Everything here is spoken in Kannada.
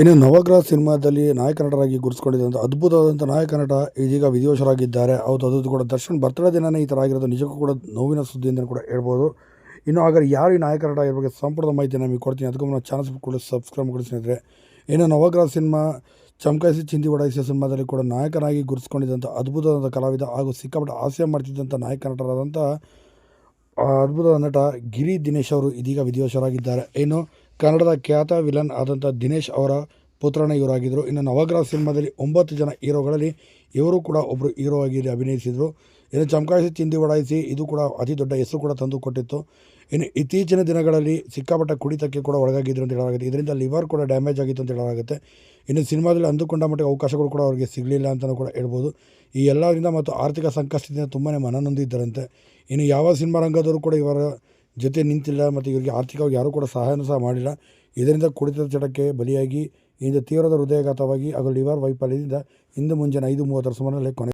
ಇನ್ನು ನವಗ್ರಹ ಸಿನಿಮಾದಲ್ಲಿ ನಾಯಕ ನಟರಾಗಿ ಗುರುತಿಸ್ಕೊಂಡಿದ್ದಂಥ ಅದ್ಭುತವಾದಂಥ ನಾಯಕ ನಟ ಇದೀಗ ವಿಧಿವಶರಾಗಿದ್ದಾರೆ. ಹೌದು, ಅದು ಕೂಡ ದರ್ಶನ್ ಬರ್ತಡೇ ದಿನನೇ ಈ ಥರ ಆಗಿರೋದು. ನಿಜಕ್ಕೂ ಕೂಡ ನೋವಿನ ಸುದ್ದಿ ಅಂತಲೂ ಕೂಡ ಹೇಳ್ಬೋದು. ಇನ್ನು ಹಾಗಾದ್ರೆ ಯಾರು ಈ ನಾಯಕ ನಟ ಸಂಪೂರ್ಣ ಮಾಹಿತಿ ನಮಗೆ ಕೊಡ್ತೀನಿ. ಅದಕ್ಕೂ ನಮ್ಮ ಚಾನಲ್ಸ್ ಕೂಡ ಸಬ್ಸ್ಕ್ರೈಬ್ ಮಾಡಿ ಸ್ನೇಹಿತರೆ. ಇನ್ನು ನವಗ್ರಹ ಸಿನಿಮಾ ಚಮಕಾಯಿಸಿ ಚಿಂದಿ ಒಡಾಯಿಸಿದ ಸಿನಿಮಾದಲ್ಲಿ ಕೂಡ ನಾಯಕನಾಗಿ ಗುರುತಿಸ್ಕೊಂಡಿದ್ದಂಥ ಅದ್ಭುತವಾದ ಕಲಾವಿದ ಹಾಗೂ ಸಿಕ್ಕಾಪಟ್ಟೆ ಹಾಸ್ಯ ಮಾಡ್ತಿದ್ದಂಥ ನಾಯಕ ನಟರಾದಂಥ ಅದ್ಭುತ ನಟ ಗಿರಿ ದಿನೇಶ್ ಅವರು ಇದೀಗ ವಿಧಿವಶರಾಗಿದ್ದಾರೆ. ಇನ್ನು ಕನ್ನಡದ ಖ್ಯಾತ ವಿಲನ್ ಆದಂಥ ದಿನೇಶ್ ಅವರ ಪುತ್ರನ ಇವರಾಗಿದ್ದರು. ಇನ್ನು ನವಗ್ರಹ ಸಿನಿಮಾದಲ್ಲಿ ಒಂಬತ್ತು ಜನ ಹೀರೋಗಳಲ್ಲಿ ಇವರು ಕೂಡ ಒಬ್ಬರು ಹೀರೋ ಆಗಿ ಅಭಿನಯಿಸಿದರು. ಇನ್ನು ಚಮಕಾಯಿಸಿ ಚಿಂದಿ ಒಡಾಯಿಸಿ ಇದು ಕೂಡ ಅತಿ ದೊಡ್ಡ ಹೆಸರು ಕೂಡ ತಂದು ಕೊಟ್ಟಿತ್ತು. ಇನ್ನು ಇತ್ತೀಚಿನ ದಿನಗಳಲ್ಲಿ ಸಿಕ್ಕಾಪಟ್ಟೆ ಕುಡಿತಕ್ಕೆ ಕೂಡ ಒಳಗಾಗಿದ್ರು ಅಂತ ಹೇಳಲಾಗುತ್ತೆ. ಇದರಿಂದ ಲಿವರ್ ಕೂಡ ಡ್ಯಾಮೇಜ್ ಆಗಿತ್ತು ಅಂತ ಹೇಳಲಾಗುತ್ತೆ. ಇನ್ನು ಸಿನಿಮಾದಲ್ಲಿ ಅಂದುಕೊಂಡ ಮಟ್ಟಿಗೆ ಅವಕಾಶಗಳು ಕೂಡ ಅವರಿಗೆ ಸಿಗಲಿಲ್ಲ ಅಂತಲೂ ಕೂಡ ಹೇಳ್ಬೋದು. ಈ ಎಲ್ಲರಿಂದ ಮತ್ತು ಆರ್ಥಿಕ ಸಂಕಷ್ಟದಿಂದ ತುಂಬನೇ ಮನನೊಂದಿದ್ದರಂತೆ ಇನ್ನು ಯಾವ ಸಿನಿಮಾ ರಂಗದವರು ಕೂಡ ಇವರ ಜೊತೆ ನಿಂತಿಲ್ಲ ಮತ್ತು ಇವರಿಗೆ ಆರ್ಥಿಕವಾಗಿ ಯಾರೂ ಕೂಡ ಸಹಾಯನೂ ಸಹ ಮಾಡಿಲ್ಲ. ಇದರಿಂದ ಕುಡಿತದ ಚಟಕ್ಕೆ ಬಲಿಯಾಗಿ, ಇಂದು ತೀವ್ರದ ಹೃದಯಾಘಾತವಾಗಿ ಹಾಗೂ ಲಿವರ್ ವೈಫಲ್ಯದಿಂದ ಇಂದು ಮುಂಜಾನೆ ಐದು ಮೂವತ್ತರ ಸುಮಾರಿನಲ್ಲಿ ಕೊನೆ